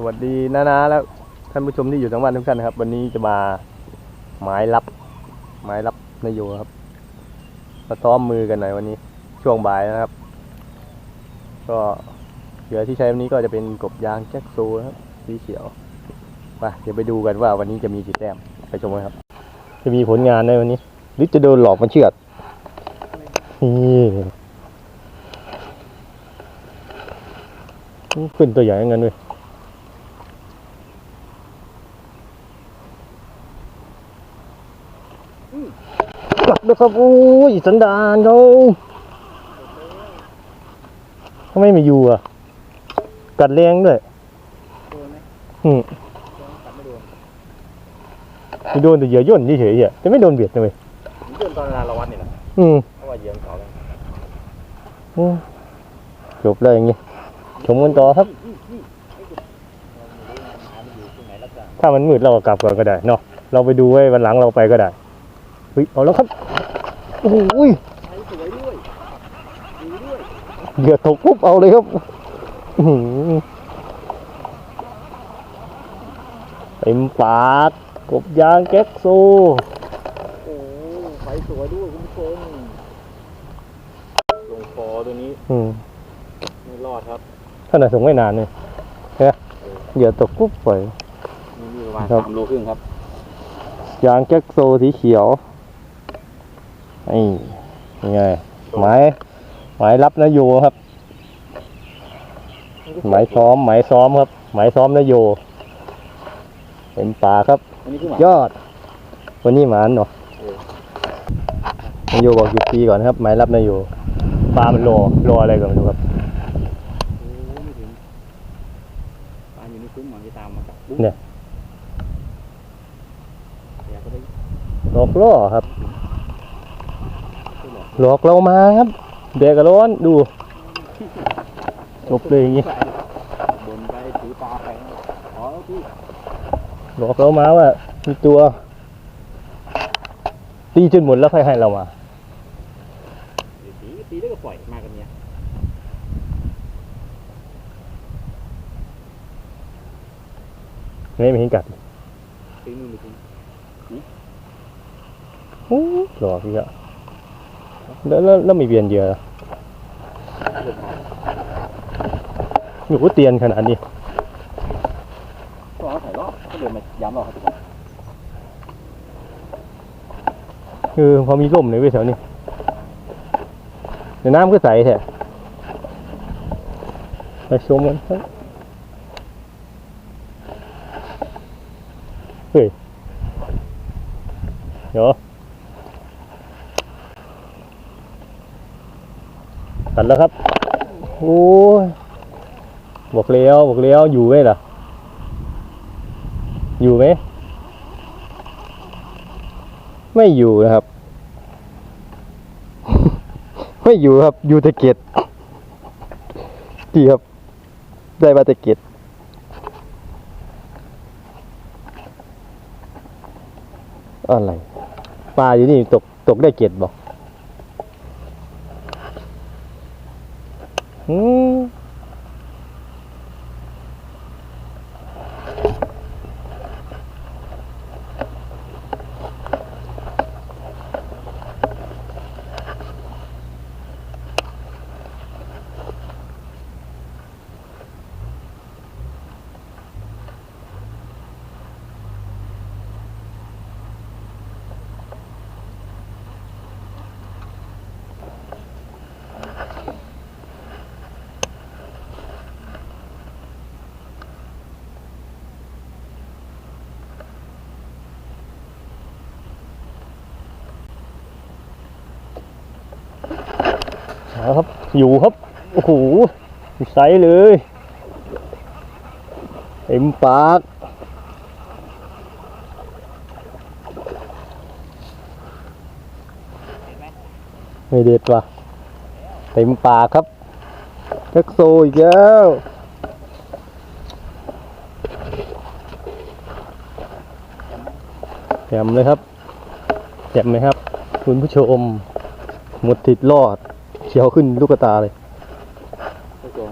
สวัสดีนานาแล้วท่านผู้ชมที่อยู่ทั้งบ้านทุกท่านนะครับ วันนี้จะมาหมายรับหมายรับนโยครับมาซ้อมมือกันหน่อยวันนี้ ช่วงบ่ายนะครับ ก็เหยื่อที่ใช้วันนี้ก็จะเป็นกบยางแจ็คโซครับสีเขียวไปเดี๋ยวไปดูกันว่าวันนี้จะมีกี่แต้มไปชมกันครับ จะมีผลงานในวันนี้หรือจะโดนหลอกมันเชือดนี่ขึ้นตัวใหญ่อย่างนั้นเลย กลับนะครับโอ้ยสันดานเขาทำไมไม่อยู่อะ กัดแรงด้วยโดนไหมอืมกัดไม่โดนไม่โดนแต่เหยื่อย่นเฉยๆอะแต่ไม่โดนเบียดนะเว้ยผมโดนตอนเวลาเราวัดนี่แหละอืมเพราะว่าเหยียบเขาเลยอืมจบเลยอย่างงี้ชมกันต่อครับหามันอยู่ตรงไหนแล้วกันถ้ามันมืดเราก็กลับก่อนก็ได้เนาะเราไปดูไว้วันหลังเราไปก็ได้เฮ้ยเอาแล้วครับโอ้โหยใช้สวยด้วยดีด้วยเหยื่อตกปุ๊บเอาเลยครับอื้อหือเต็มปากกบยางแก๊กโซโอ้ไฟสวยด้วยคุณผู้ชมลงคอตัวนี้อืมไม่รอดครับขนาดส่งไม่นานเลยนะเหยื่อตกปุ๊บปล่อยนี่มีประมาณครับสามโลครึ่งครับยางแก๊กโซสีเขียว นี่ยังไงหมายหมายรับนโยครับ หมายซ้อมหมายซ้อมครับ หมายซ้อมนโยเต็มป่าครับอันนี้คือหมายอด วันนี้หมานเนาะเออนโยบอกหยุดตีก่อนครับ หมายรับนโยปลามันรอรออะไรกันไม่รู้ครับโอ้ไม่ถึงปลาอยู่ในซุ้มหมอนที่ตามมากัดปุ๊บเนี่ยอยากก็ได้หลอกล่อครับช่วย หลอกหลอกเรามาครับแดดกระร้อนดูจบเลยอย่างงี้บนไปถือปลาไปอ๋อพี่หลอกเรามาว่ามีตัว ตีจนหมดแล้วค่อยให้เรามาตีตีแล้วก็ปล่อยมากันเนี่ยไม่ไม่เห็นกัดตีนู่นตีนี่โอ้หลอกอีกอะ แล้วแล้วแล้วมีเบียนเหยื่อเหรอหลุดมาหนูเตียนขนาดนี้ก็เอาใส่รอบก็เดินมาย้ำเราครับทุกคนคือพอมีร่มเลยเว้ยแถวนี้เดี๋ยวน้ำก็ใสแท้ไปชมกันครับเฮ้ยเดี๋ยว ตัดแล้วครับ โอ้ยบอกเลี้ยวบอกเลี้ยวอยู่ไหมล่ะ อยู่ไหม ไม่อยู่นะครับ ไม่อยู่ครับ อยู่ตะเกียดดีครับ ได้มาตะเกียดอะไรปลาอยู่นี่ตกตกได้เกียดบอก อืมเอ ครับ อยู่ครับ โอ้โหใสเลยเต็มปาก ไม่เด็ดว่ะเต็มปากครับแท็กโซอีกแล้วแจ่มเลยครับแจ่มไหมครับ คุณผู้ชม หมดติดรอด เขียวขึ้นลูกตาเลยก็ตัว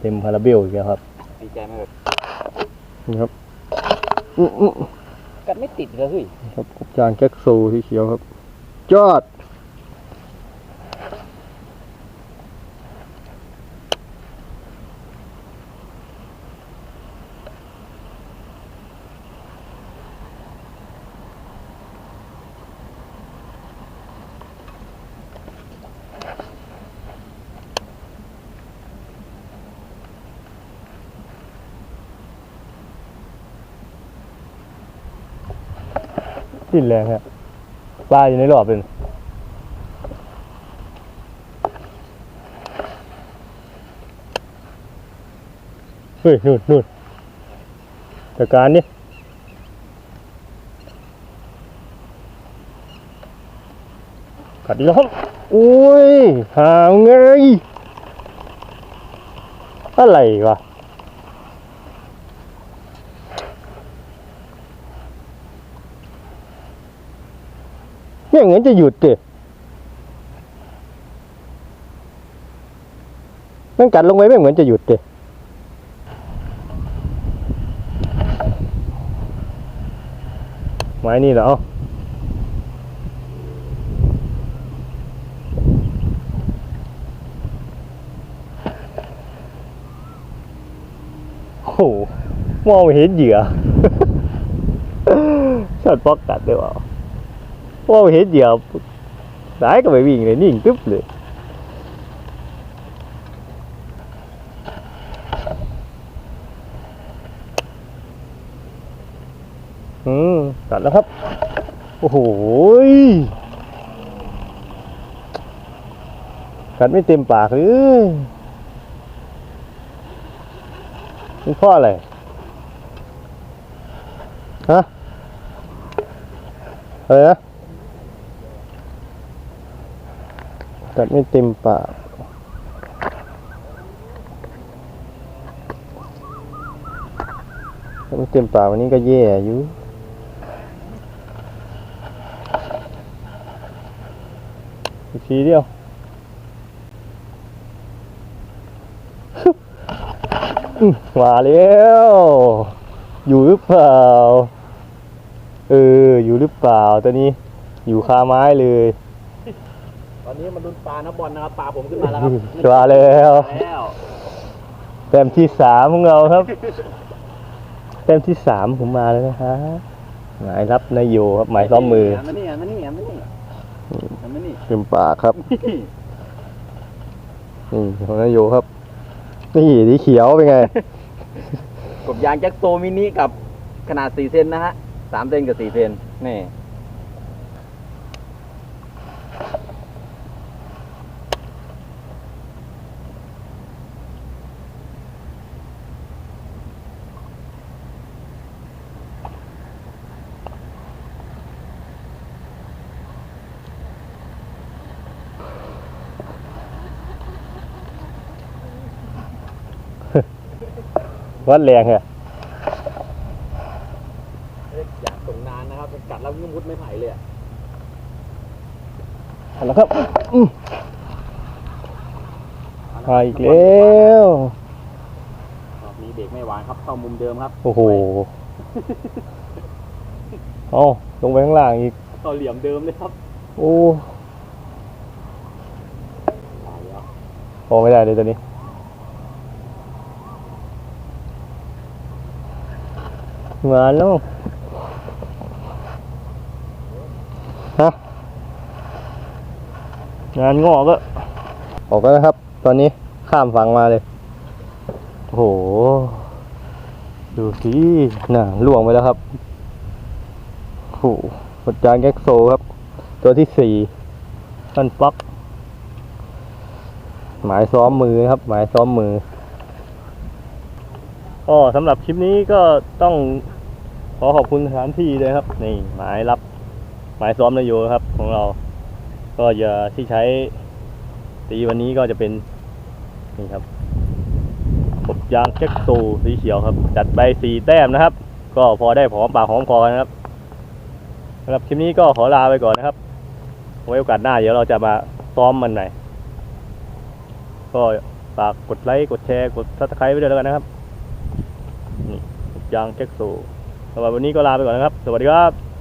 เต็มคาราเบลอีกแล้วครับตีใจไหมแบบนี่ครับอื้ออื้อกัดไม่ติดเลยเฮ้ย ครับกบจานแก๊กโซสีเขียวครับยอด สิ้นแรงครับปลาอยู่ในรอบเลยเฮ้ยนู่นนู่นจัดการนี่กัดอีกแล้วอุ้ยหาไงอะไรวะ เนี่ยเหมือนจะหยุดดิมันกัดลงไปไม่เหมือนจะหยุดดิไม้นี่เหรอโอ้โหมองไม่เห็นเหยื่อช็อตป๊อกกัดด้วยวะ ว่าเห็นเหยียบสายก็ไปวิ่งเลยนิ่งตึ๊บเลยอืมตัดแล้วครับ โอ้โหกัดไม่เต็มปากเลยมันเพราะอะไร ฮะ อะไรนะ กัดไม่เต็มปากกัดไม่เต็มปากวันนี้ก็แย่อยู่อีกทีเดียวมาแล้ว อยู่หรือเปล่า เออ อยู่หรือเปล่าตัวนี้ อยู่คาไม้เลย ตอนนี้มันดุนปลานะบอลนะครับปลาผมขึ้นมาแล้วครับมาแล้วแล้วแต้มที่สามของเราครับแต้มที่สามผมมาแล้วนะฮะหมายรับนายโยครับหมายซ้อมมือหันมานี่หันมานี่หันมานี่หันมานี่เต็มปากครับนี่ของนายโยครับนี่สีเขียวเป็นไงกบยางแจ็คโซมินิกับขนาด4เซนนะฮะ3เซนกับ4เซนนี่ วัดแรงเหรออยากส่งนานนะครับเป็นกัดแล้วมุดไม่ไผ่เลยอะเอาละครับอืมมาอีกแล้วรอบนี้เบรกไม่หวานครับเข้ามุมเดิมครับ โอ้โหเอาลงไปข้างล่างอีกเข้าเหลี่ยมเดิมเลยครับ โอ้ตายแล้วพอไม่ได้เลยตัวนี้ มาแล้วฮะงานงอกก็ออกแล้วนะครับ ตอนนี้ข้ามฝั่งมาเลย โอ้โห ดูสิน่ะล่วงไปแล้วครับโอ้โหกดจานแก๊กโซครับ ตัวที่สี่ท่านป๊อกหมายซ้อมมือครับ หมายซ้อมมือ ก็สำหรับคลิปนี้ก็ต้องขอขอบคุณสถานที่เลยครับ นี่หมายรับหมายซ้อมนายโยครับของเรา ก็จะที่ใช้ตีวันนี้ก็จะเป็นนี่ครับกบยางแจ็คโซสีเขียวครับ จัดไปสี่แต้มนะครับ ก็พอได้หอมปากหอมคอนะครับสำหรับคลิปนี้ก็ขอลาไปก่อนนะครับไว้โอกาสหน้าเดี๋ยวเราจะมาซ้อมมันใหม่ก็ฝากกดไลค์กดแชร์กดซับสไครต์ไว้ด้วยแล้วกันนะครับ ยางแจ็คโซสำหรับวันนี้ก็ลาไปก่อนนะครับ สวัสดีครับ